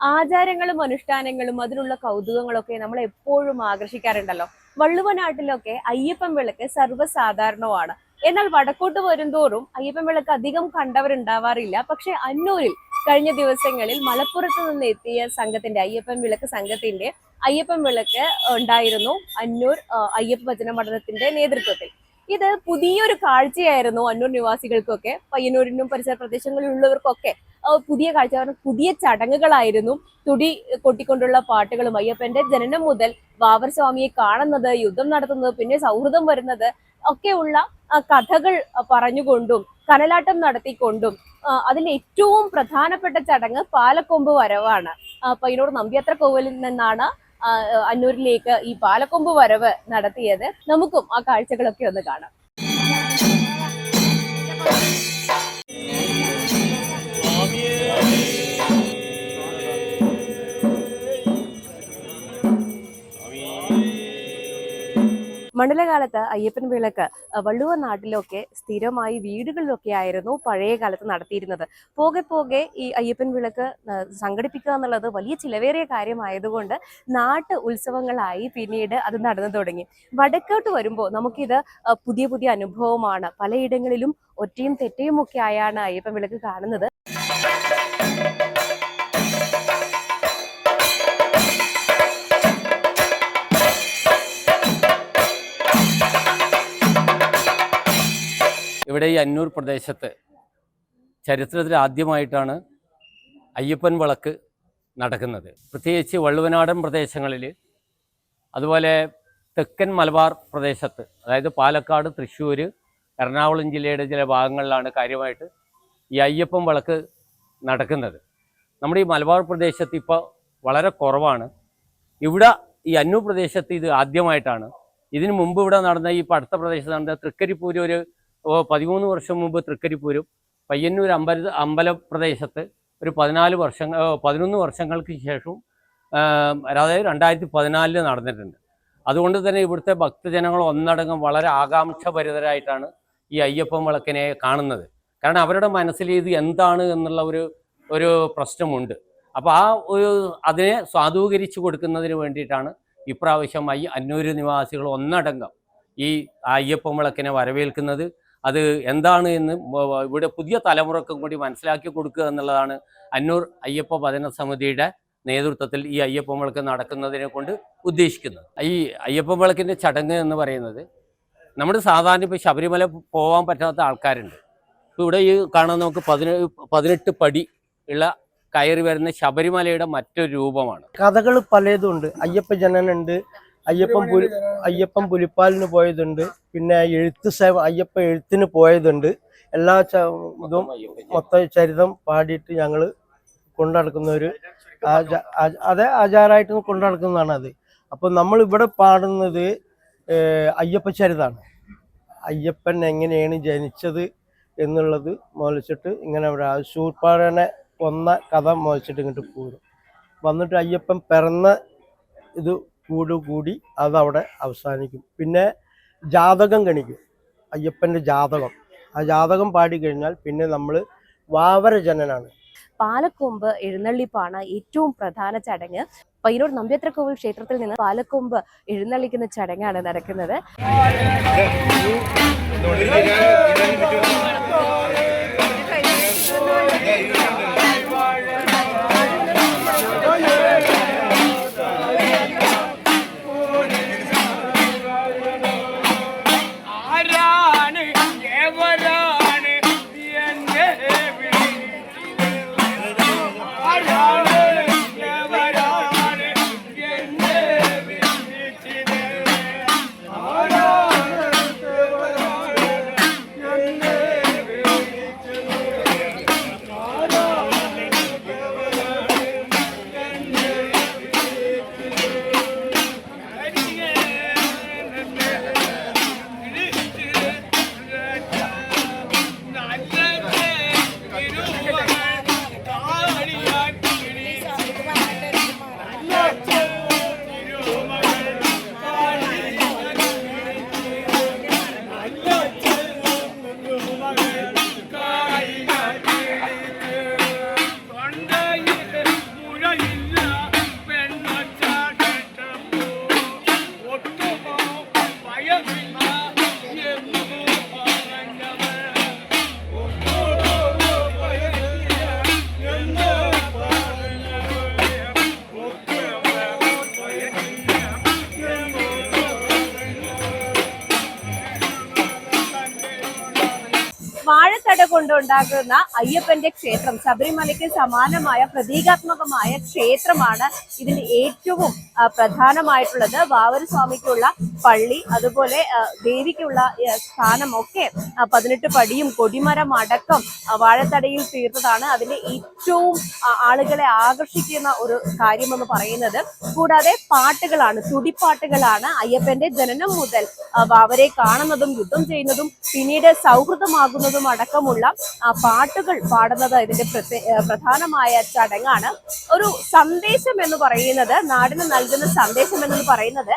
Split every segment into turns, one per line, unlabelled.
ആചാരങ്ങളും അനുഷ്ഠാനങ്ങളും അതിനുള്ള കൗതുകങ്ങളൊക്കെ നമ്മൾ എപ്പോഴും ആകർഷിക്കാറുണ്ടല്ലോ. വള്ളുവനാട്ടിലൊക്കെ അയ്യപ്പൻ വിളക്ക് സർവസാധാരണമാണ്. എന്നാൽ വടക്കോട്ട് വരുംതോറും അയ്യപ്പൻ വിളക്ക് അധികം കണ്ടവരുണ്ടാവാറില്ല. പക്ഷെ അന്നൂരിൽ കഴിഞ്ഞ ദിവസങ്ങളിൽ മലപ്പുറത്ത് നിന്ന് എത്തിയ സംഘത്തിന്റെ അയ്യപ്പൻ വിളക്ക് സംഘത്തിന്റെ അയ്യപ്പൻ വിളക്ക് ഉണ്ടായിരുന്നു അന്നൂർ അയ്യപ്പ ഭജന മണ്ഡലത്തിന്റെ നേതൃത്വത്തിൽ. ഇത് പുതിയൊരു കാഴ്ചയായിരുന്നു അന്നൂർ നിവാസികൾക്കൊക്കെ പയ്യന്നൂരിനും പരിസര പ്രദേശങ്ങളിലുള്ളവർക്കൊക്കെ. പുതിയ കാഴ്ച പുതിയ ചടങ്ങുകളായിരുന്നു തുടി കൊട്ടിക്കൊണ്ടുള്ള പാട്ടുകളും. അയ്യപ്പന്റെ ജനനം മുതൽ ബാബർ സ്വാമിയെ കാണുന്നത് യുദ്ധം നടത്തുന്നത് പിന്നെ സൗഹൃദം വരുന്നത് ഒക്കെയുള്ള കഥകൾ പറഞ്ഞുകൊണ്ടും കനലാട്ടം നടത്തിക്കൊണ്ടും അതിൽ ഏറ്റവും പ്രധാനപ്പെട്ട ചടങ്ങ് പാലക്കൊമ്പ് വരവാണ്. പയ്യന്നൂർ നമ്പ്യാത്ര കോവിലിൽ നിന്നാണ് അന്നൂരിലേക്ക് ഈ പാലക്കൊമ്പ് വരവ് നടത്തിയത് നമുക്കും ആ കാഴ്ചകളൊക്കെ ഒന്ന് കാണാം. മണ്ഡലകാലത്ത് അയ്യപ്പൻ വിളക്ക് വള്ളുവ നാട്ടിലൊക്കെ സ്ഥിരമായി വീടുകളിലൊക്കെ ആയിരുന്നു പഴയ കാലത്ത് നടത്തിയിരുന്നത്. പോകെ പോകെ ഈ അയ്യപ്പൻ വിളക്ക് സംഘടിപ്പിക്കുക എന്നുള്ളത് വലിയ ചിലവേറിയ കാര്യമായതുകൊണ്ട് നാട്ട് ഉത്സവങ്ങളായി പിന്നീട് അത് നടന്നു തുടങ്ങി. വടക്കോട്ട് വരുമ്പോൾ നമുക്കിത് പുതിയ പുതിയ അനുഭവമാണ്. പലയിടങ്ങളിലും ഒറ്റയും തെറ്റയും ഒക്കെ ആയാണ് അയ്യപ്പൻ വിളക്ക് കാണുന്നത്.
ഇവിടെ ഈ അന്നൂർ പ്രദേശത്ത് ചരിത്രത്തിൽ ആദ്യമായിട്ടാണ് അയ്യപ്പൻ വിളക്ക് നടക്കുന്നത്. പ്രത്യേകിച്ച് വള്ളുവനാടൻ പ്രദേശങ്ങളിൽ അതുപോലെ തെക്കൻ മലബാർ പ്രദേശത്ത് അതായത് പാലക്കാട് തൃശ്ശൂർ എറണാകുളം ജില്ലയുടെ ചില ഭാഗങ്ങളിലാണ് കാര്യമായിട്ട് ഈ അയ്യപ്പൻ വിളക്ക് നടക്കുന്നത്. നമ്മുടെ ഈ മലബാർ പ്രദേശത്ത് ഇപ്പോൾ വളരെ കുറവാണ്. ഇവിടെ ഈ അന്നൂർ പ്രദേശത്ത് ഇത് ആദ്യമായിട്ടാണ്. ഇതിനു മുമ്പ് ഇവിടെ നടന്ന ഈ പടുത്ത പ്രദേശത്ത് നടന്ന തൃക്കരിപ്പൂര് ഒരു പതിമൂന്ന് വർഷം മുമ്പ് തൃക്കരിപ്പൂരും പയ്യന്നൂർ അമ്പല അമ്പലപ്രദേശത്ത് ഒരു പതിനാല് വർഷം പതിനൊന്ന് വർഷങ്ങൾക്ക് ശേഷവും അതായത് രണ്ടായിരത്തി പതിനാലിൽ നടന്നിട്ടുണ്ട്. അതുകൊണ്ട് തന്നെ ഇവിടുത്തെ ഭക്തജനങ്ങൾ ഒന്നടങ്കം വളരെ ആകാംക്ഷഭരിതരായിട്ടാണ് ഈ അയ്യപ്പൻ വിളക്കിനെ കാണുന്നത്. കാരണം അവരുടെ മനസ്സിൽ ഇത് എന്താണ് എന്നുള്ള ഒരു ഒരു പ്രശ്നമുണ്ട്. അപ്പോൾ ആ ഒരു അതിനെ സ്വാധൂകരിച്ചു കൊടുക്കുന്നതിന് വേണ്ടിയിട്ടാണ് ഇപ്രാവശ്യം അന്നൂര് നിവാസികൾ ഒന്നടങ്കം ഈ അയ്യപ്പൻ വിളക്കിനെ വരവേൽക്കുന്നത്. അത് എന്താണ് എന്ന് ഇവിടെ പുതിയ തലമുറക്കും കൂടി മനസ്സിലാക്കി കൊടുക്കുക എന്നുള്ളതാണ് അന്നൂർ അയ്യപ്പ ഭജന സമിതിയുടെ നേതൃത്വത്തിൽ ഈ അയ്യപ്പ വിളക്ക് നടക്കുന്നതിനെ കൊണ്ട് ഉദ്ദേശിക്കുന്നത്. ഈ അയ്യപ്പ വിളക്കിന്റെ ചടങ്ങ് എന്ന് പറയുന്നത് നമ്മുടെ സാധാരണ ഇപ്പോൾ ശബരിമല പോകാൻ പറ്റാത്ത ആൾക്കാരുണ്ട്. ഇപ്പോൾ ഇവിടെ ഈ കാണാൻ നമുക്ക് പതിനേഴ് പതിനെട്ട് പടി ഉള്ള കയറി വരുന്ന ശബരിമലയുടെ മറ്റൊരു രൂപമാണ്.
കഥകൾ പലതും ഉണ്ട് അയ്യപ്പ ജനനുണ്ട് അയ്യപ്പൻ പുലി അയ്യപ്പൻ പുലിപ്പാലിന് പോയതുണ്ട്. പിന്നെ എഴുത്ത് സേവ അയ്യപ്പ എഴുത്തിന് പോയതുണ്ട്. എല്ലാ ച- ഇതും മൊത്തം ചരിതം പാടിയിട്ട് ഞങ്ങൾ കൊണ്ടുനടക്കുന്ന ഒരു അതെ ആചാരമായിട്ട് കൊണ്ടുനടക്കുന്നതാണ് അത്. അപ്പോൾ നമ്മൾ ഇവിടെ പാടുന്നത് അയ്യപ്പ ചരിതാണ്. അയ്യപ്പൻ എങ്ങനെയാണ് ജനിച്ചത് എന്നുള്ളത് മോലിച്ചിട്ട് ഇങ്ങനെ ഇവിടെ ശൂർപ്പാടനെ കൊന്ന കഥ മോലിച്ചിട്ട് ഇങ്ങോട്ട് പോരും. വന്നിട്ട് അയ്യപ്പൻ പിറന്ന ഇത് കൂട് കൂടി അതവിടെ അവസാനിക്കും പിന്നെ ജാതകം ഗണിക്കും അയ്യപ്പന്റെ ജാതകം ആ ജാതകം പാടി കഴിഞ്ഞാൽ പിന്നെ നമ്മൾ വാവരജനനാണ്
പാലക്കൊമ്പ് എഴുന്നള്ളിപ്പാണ് ഏറ്റവും പ്രധാന ചടങ്ങ് പയ്യന്നൂർ കോവിൽ ക്ഷേത്രത്തിൽ നിന്ന് പാലക്കൊമ്പ് എഴുന്നള്ളിക്കുന്ന ചടങ്ങാണ് നടക്കുന്നത് കൊണ്ടുണ്ടാകുന്ന അയ്യപ്പന്റെ ക്ഷേത്രം ശബരിമലയ്ക്ക് സമാനമായ പ്രതീകാത്മകമായ ക്ഷേത്രമാണ് ഇതിന്റെ ഏറ്റവും പ്രധാനമായിട്ടുള്ളത്. വാവരസ്വാമിക്കുള്ള പള്ളി അതുപോലെ ദേവിക്കുള്ള സ്ഥാനമൊക്കെ പതിനെട്ട് പടിയും കൊടിമരം അടക്കം വാഴത്തടയിൽ തീർത്തതാണ്. അതിന്റെ ഏറ്റവും ആളുകളെ ആകർഷിക്കുന്ന ഒരു കാര്യമെന്ന് പറയുന്നത്. കൂടാതെ പാട്ടുകളാണ് തുടിപ്പാട്ടുകളാണ് അയ്യപ്പന്റെ ജനനം മുതൽ വാവരെ കാണുന്നതും യുദ്ധം ചെയ്യുന്നതും പിന്നീട് സൗഹൃദമാകുന്നതും അടക്കമുള്ള ആ, പാട്ടുകൾ പാടുന്നത് ഇതിന്റെ പ്രധാനമായ ചടങ്ങാണ്. ഒരു സന്ദേശം എന്ന് പറയുന്നത് നാടിന് നൽകുന്ന സന്ദേശം എന്ന് പറയുന്നത്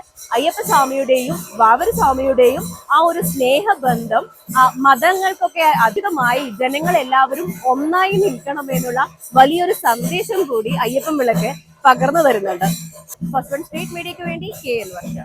വാവര സ്വാമിയുടെയും ആ ഒരു സ്നേഹബന്ധം മതങ്ങൾക്കൊക്കെ അധികമായി ജനങ്ങളെല്ലാവരും ഒന്നായി നിൽക്കണമെന്നുള്ള വലിയൊരു സന്ദേശം കൂടി അയ്യപ്പൻ വിളക്ക് പകർന്നു വരുന്നുണ്ട് ഫസ്റ്റ് വൺ സ്റ്റേറ്റ് മീഡിയയ്ക്ക് വേണ്ടി കെ എൽ വർഷ